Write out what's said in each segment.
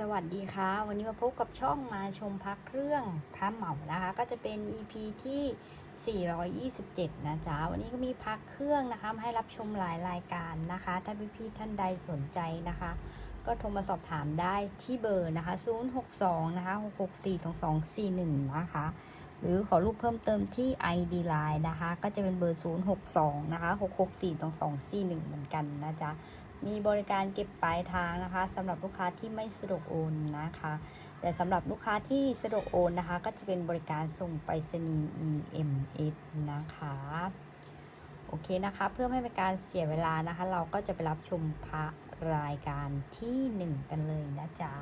สวัสดีค่ะ วันนี้มาพบกับช่องมาชมพักเครื่องพระเหมานะคะ ก็จะเป็น EP ที่ 427 นะจ๊ะ วันนี้ก็มีพักเครื่องนะคะให้รับชมหลายรายการนะคะ ถ้าพี่ๆท่านใดสนใจนะคะ ก็โทรมาสอบถามได้ที่เบอร์นะคะ 062 นะคะ 6642241 นะคะ หรือขอรูปเพิ่มเติมที่ ID Line นะคะ ก็จะเป็นเบอร์ 062 นะคะ 6642241 เหมือนกันนะจ๊ะ มีบริการเก็บปลายทางนะคะสำหรับลูกค้าที่ไม่สะดวกโอนนะคะ แต่สำหรับลูกค้าที่สะดวกโอนนะคะ ก็จะเป็นบริการส่งไปรษณีย์ EMS นะคะโอเคนะคะ เพื่อไม่ให้เป็นการเสียเวลานะคะ เราก็จะไปรับชมพระรายการทีหนึ่1 กันเลยนะจ๊ะ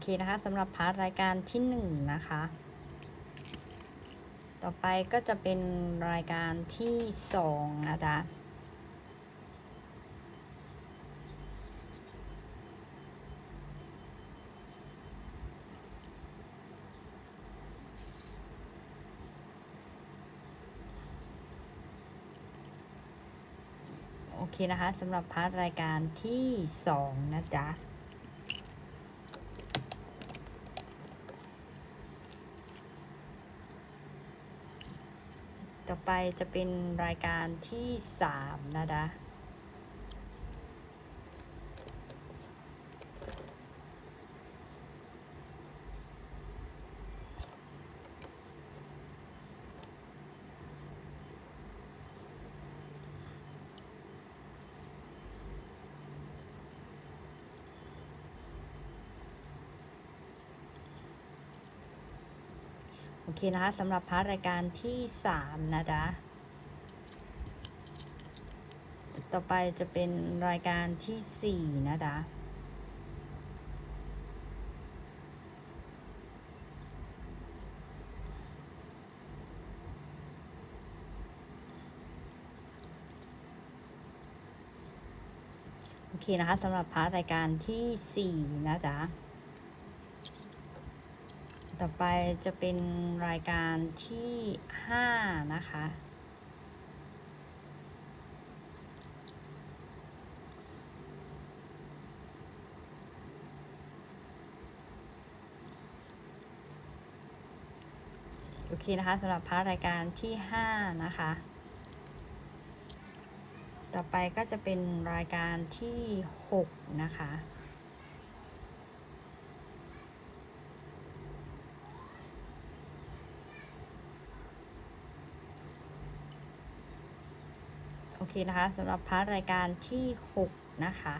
เคนะคะสำหรับพาร์ทรายการที่หนึ่งนะคะ ต่อไปก็จะเป็นรายการที่สองนะจ๊ะโอเคนะคะสำหรับพาร์ทรายการที่สองนะจ๊ะ ต่อไปจะเป็นรายการที่สามนะจ๊ะ โอเคนะคะสำหรับพาร์ทรายการที่สามนะจ๊ะต่อไปจะเป็นรายการที่สี่นะจ๊ะโอเคนะคะสำหรับพาร์ทรายการที่สี่นะจ๊ะ ต่อไปจะเป็นรายการที่ห้านะคะ โอเคนะคะสำหรับพาร์ทรายการที่ห้านะคะ ต่อไปก็จะเป็นรายการที่หกนะคะ โอเคนะคะสำหรับพาร์ทรายการที่ 6 นะคะ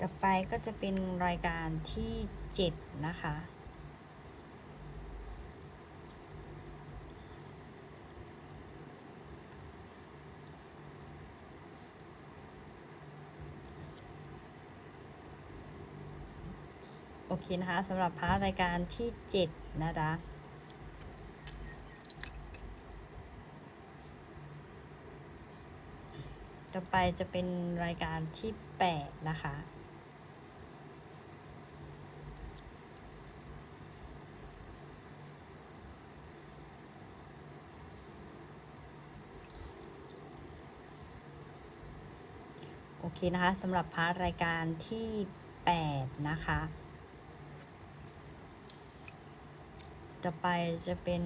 ต่อไปก็จะเป็นรายการที่ 7 นะคะ โอเคนะคะสำหรับพาร์ทรายการที่ 7 นะจ๊ะ ต่อ ไปจะเป็นรายการที่ 8 นะคะ โอเคนะคะสำหรับพาร์ทรายการที่ 8 นะคะต่อไปจะเป็น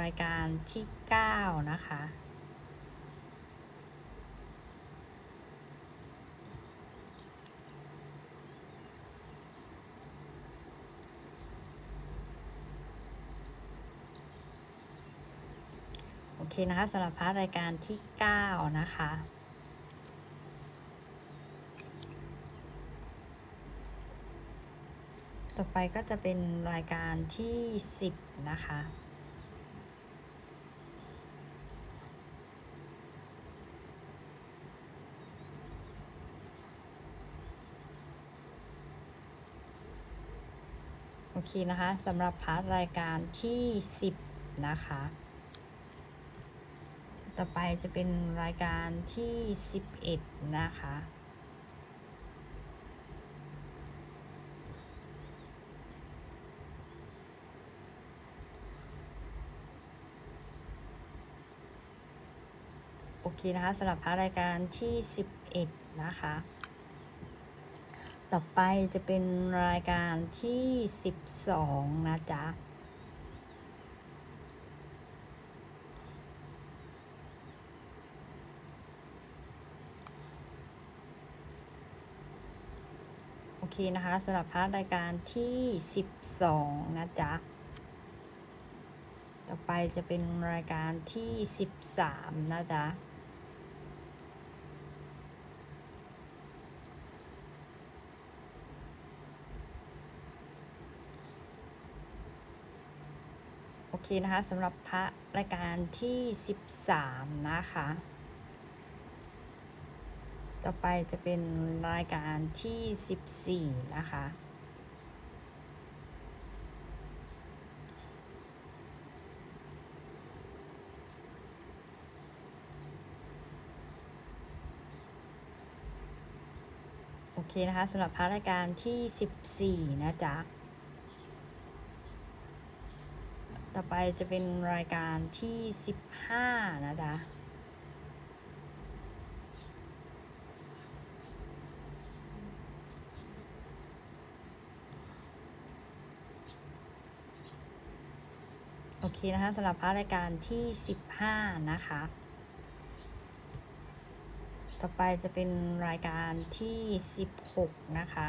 รายการที่ 9 นะคะ เคนะคะสำหรับพาร์ทรายการที่ 9 นะคะ ต่อไปก็จะเป็นรายการที่ 10 นะคะโอเคนะคะสำหรับพาร์ทรายการที่ 10 นะคะ ต่อไปจะเป็นรายการที่ 11 นะคะ โอเคนะคะสำหรับพาร์ทรายการที่ 11 นะคะ ต่อไปจะเป็นรายการที่ 12 นะจ๊ะ โอเคนะคะสำหรับพาร์ทรายการที่ 12 นะจ๊ะ ต่อไปจะเป็นรายการที่ 13 นะจ๊ะโอเคนะคะสำหรับพระรายการที่ 13 นะคะ ต่อไปจะเป็นรายการที่ 14 นะคะ โอเคนะคะสำหรับพระรายการที่ 14 นะจ๊ะ ต่อไปจะเป็นรายการที่ 15 นะจ๊ะ เคนะคะสำหรับพาร์รายการที่15นะคะ ต่อไปจะเป็นรายการที่16นะคะ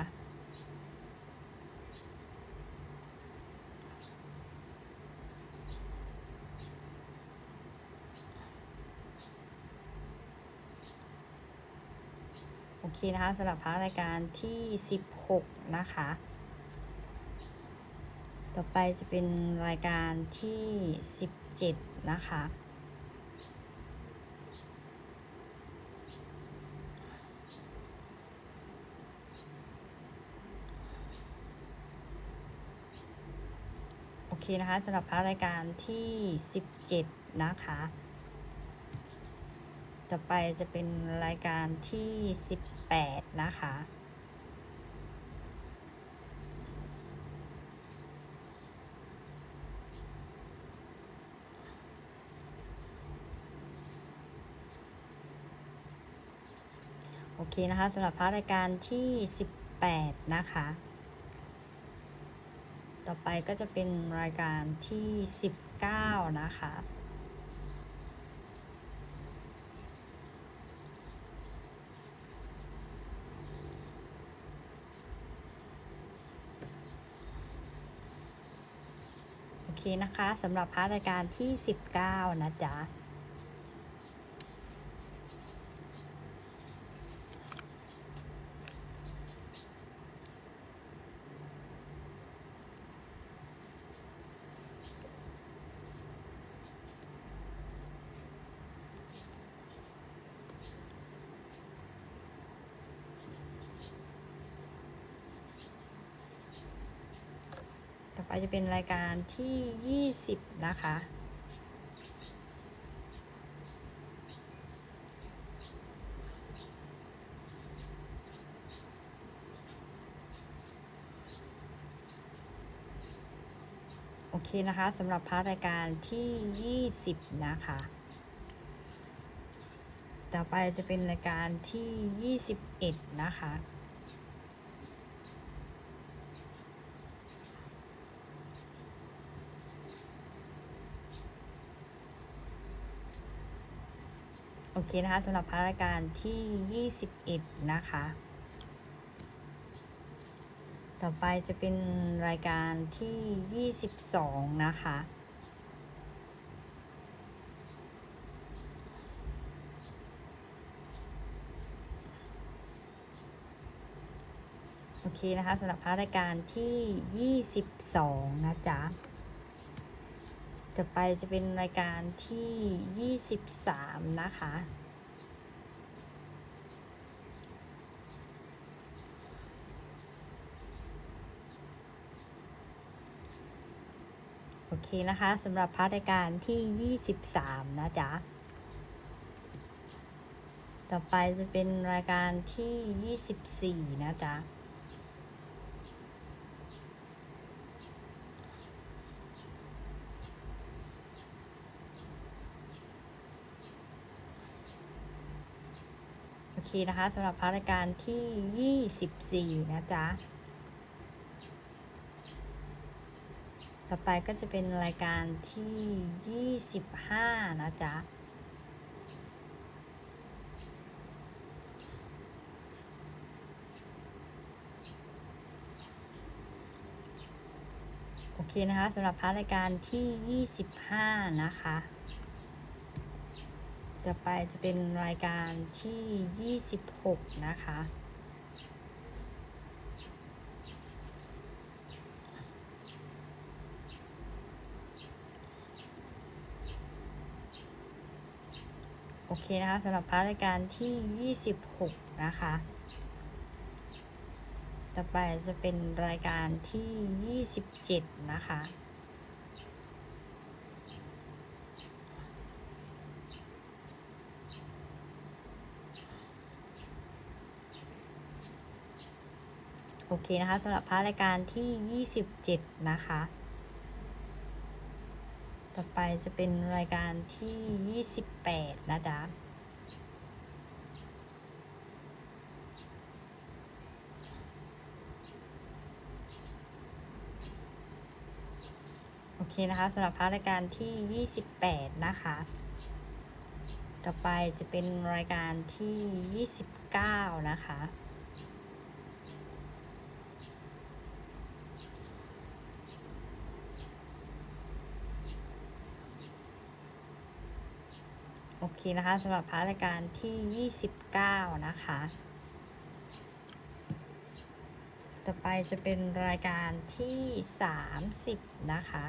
โอเคนะคะสำหรับพาร์รายการที่ 16 นะคะ ต่อไปจะเป็นรายการที่ 17 นะคะ โอเคนะคะสำหรับพาร์ทรายการที่ 17 นะคะ ต่อไปจะเป็นรายการที่ 18 นะคะ โอเคนะคะสำหรับพาร์ทรายการที่18นะคะ ต่อไปก็จะเป็นรายการที่19นะคะโอเคนะคะสำหรับพาร์ทรายการที่ 19 นะจ๊ะ ต่อไปจะเป็นรายการที่ 20 นะคะ โอเคนะคะสำหรับพาร์ทรายการที่ 20 นะคะ ต่อไปจะเป็นรายการที่ 21 นะคะ โอเคนะคะสำหรับพาร์ทรายการที่ 21 นะคะ ต่อไปจะเป็นรายการที่ 22 นะคะ โอเคนะคะสำหรับพาร์ทรายการที่ 22 นะจ๊ะ ต่อไปจะเป็นรายการที่ 23 นะคะ โอเคนะคะสำหรับพาร์ทรายการที่ 23 นะจ๊ะ ต่อไปจะเป็นรายการที่ 24 นะจ๊ะ เคนะคะสำหรับพาร์ทรายการที่ 24 นะจ๊ะ ต่อไปก็จะเป็นรายการที่ 25 นะจ๊ะโอเคนะคะสำหรับพาร์ทรายการที่ 25 นะคะ ต่อไปจะเป็นรายการที่ 26 นะคะ โอเคนะคะสำหรับพาร์ทรายการที่ 26 นะคะ ต่อไปจะเป็นรายการที่ 27 นะคะ เคนะคะสำหรับพาร์ทรายการที่ 27 นะคะ ต่อไปจะเป็นรายการที่ 28 นะจ๊ะโอเคนะคะสำหรับพาร์ทรายการที่ 28 นะคะ ต่อไปจะเป็นรายการที่ 29 นะคะ โอเคนะคะสำหรับพาร์ทรายการที่ 29 นะคะ ต่อไปจะเป็นรายการที่ 30 นะคะ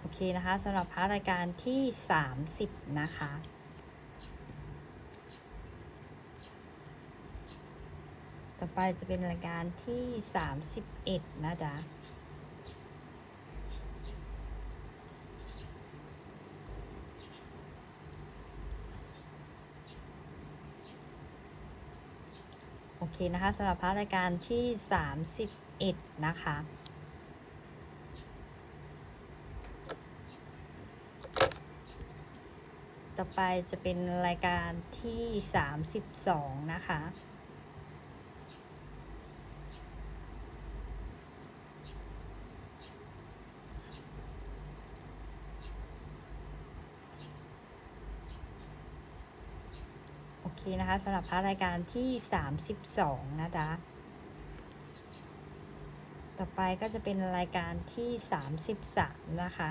โอเคนะคะสำหรับพาร์ทรายการที่ 30 นะคะ ต่อไปจะเป็นรายการที่ 31 นะจ๊ะโอเคนะคะสำหรับพาร์ทรายการที่ 31 นะคะต่อไปจะเป็นรายการที่ 32 นะคะ โอเคนะคะสำหรับพาร์ทรายการที่ 32 นะจ๊ะ ต่อไปก็จะเป็นรายการที่ 33 นะคะ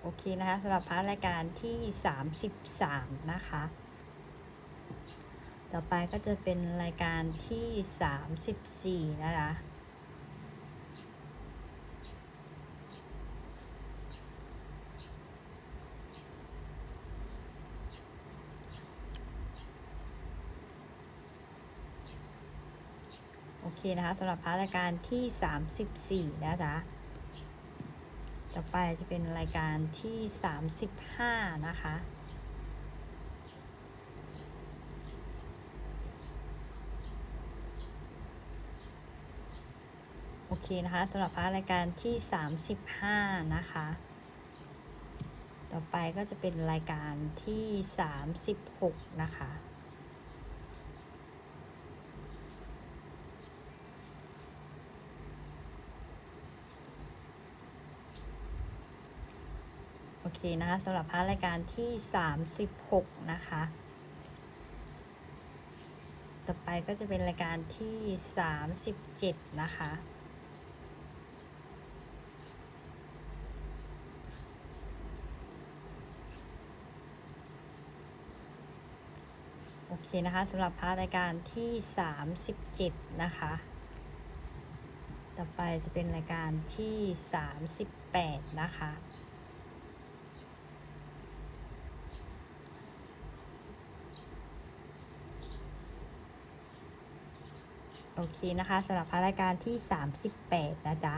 โอเคนะคะสำหรับพาร์ทรายการที่ 33 นะคะต่อไปก็จะเป็นรายการที่ 34 นะคะ เคนะคะสำหรับพาร์ทรายการที่ 34 นะจ๊ะต่อไปจะเป็นรายการที่ 35 นะคะโอเคนะคะสำหรับพาร์ทรายการที่ 35 นะคะ ต่อไปก็จะเป็นรายการที่ 36 นะคะ อเคนะคะสำหรับพาร์ทรายการที่ 36 นะคะ ต่อไปก็จะเป็นรายการที่ 37 นะคะโอเคนะคะสำหรับพาร์ทรายการที่ 37 นะคะ ต่อไปจะเป็นรายการที่ 38 นะคะ โอเคนะคะสำหรับรายการที่ 38 นะจ๊ะ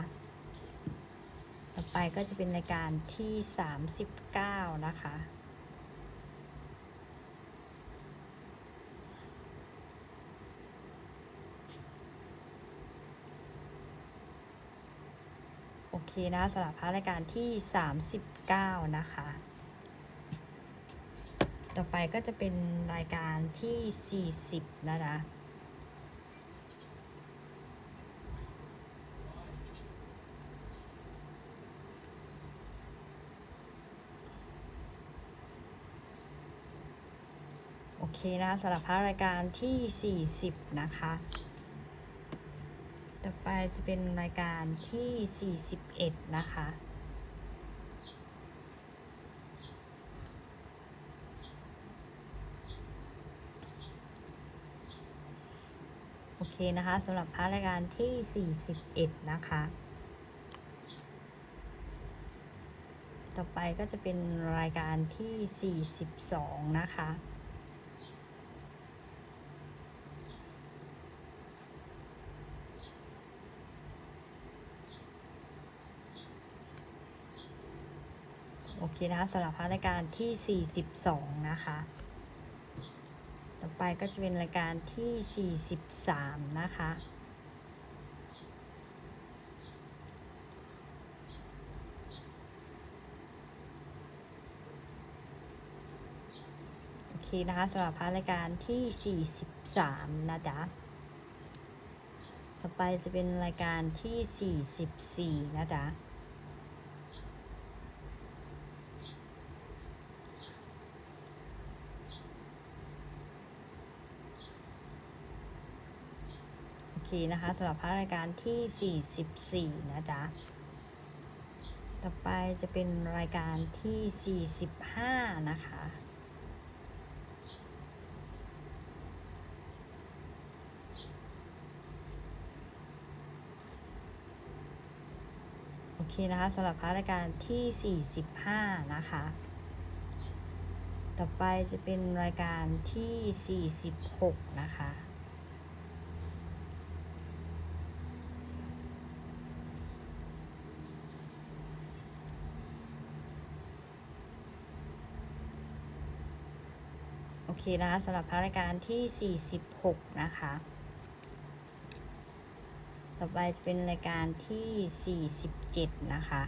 ต่อไปก็จะเป็นรายการที่ 39 นะคะโอเคนะสำหรับรายการที่ 39 นะคะ ต่อไปก็จะเป็นรายการที่ 40 นะจ๊ะ โอเคนะสำหรับรายการที่ 40 นะคะ ต่อไปจะเป็นรายการที่ 41 นะคะโอเคนะคะสำหรับรายการที่ 41 นะคะ ต่อไปก็จะเป็นรายการที่ 42 นะคะ เคนะคะสำหรับรายการที่ 42 นะคะ ต่อไปก็จะเป็นรายการที่ 43 นะคะโอเคนะคะสำหรับรายการที่ 43 นะจ๊ะ ต่อไปจะเป็นรายการที่ 44 นะจ๊ะ โอเคนะคะสำหรับรายการที่ 44 นะจ๊ะ ต่อไปจะเป็นรายการที่ 45 นะคะโอเคนะคะสำหรับรายการที่ 45 นะคะ ต่อไปจะเป็นรายการที่ 46 นะคะ เคนะคะสำหรับพรายการที่ 46 นะคะ ต่อไปจะเป็นรายการที่ 47 นะคะ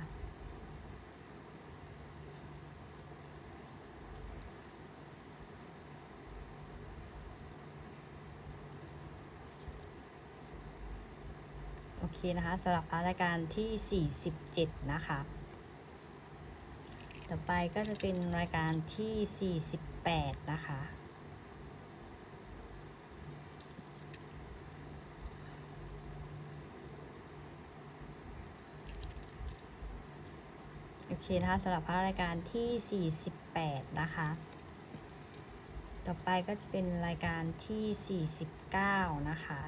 โอเคนะคะสำหรับพารายการที่ 47 นะคะ ต่อไปก็จะเป็นรายการที่ 48 นะคะ เคนะคะสำหรับพรายการที่ 48 นะคะ ต่อไปก็จะเป็นรายการที่ 49 นะคะ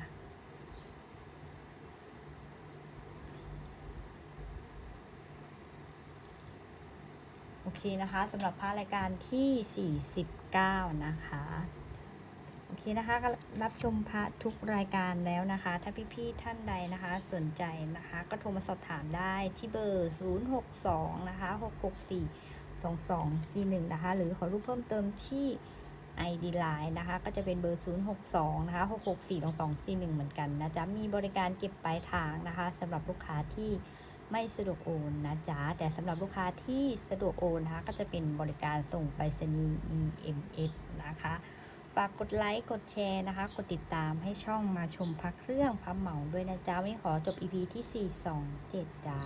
โอเคนะคะสำหรับภาครายการที่ 49 นะคะ อเคนะคะก็รับชมพระทุกรายการแล้วนะคะ ถ้าพี่ๆท่านใดนะคะ สนใจนะคะ ก็โทรมาสอบถามได้ที่เบอร์ 062 นะคะ 664 2241 นะคะ หรือขอรูปเพิ่มเติมที่ ID Line นะคะ ก็จะเป็นเบอร์ 062 นะคะ 664 2241 เหมือนกันนะจ๊ะ มีบริการเก็บปลายทางนะคะสำหรับลูกค้าที่ไม่สะดวกโอนนะจ๊ะ แต่สำหรับลูกค้าที่สะดวกโอนนะคะ ก็จะเป็นบริการส่งไปรษณีย์ EMS นะคะ ฝากกดไลค์กดแชร์นะคะ กดติดตามให้ช่องมาชมพักเครื่องพับเหมาด้วยนะจ๊ะวันนี้ขอจบ EP ที่ 427จ้า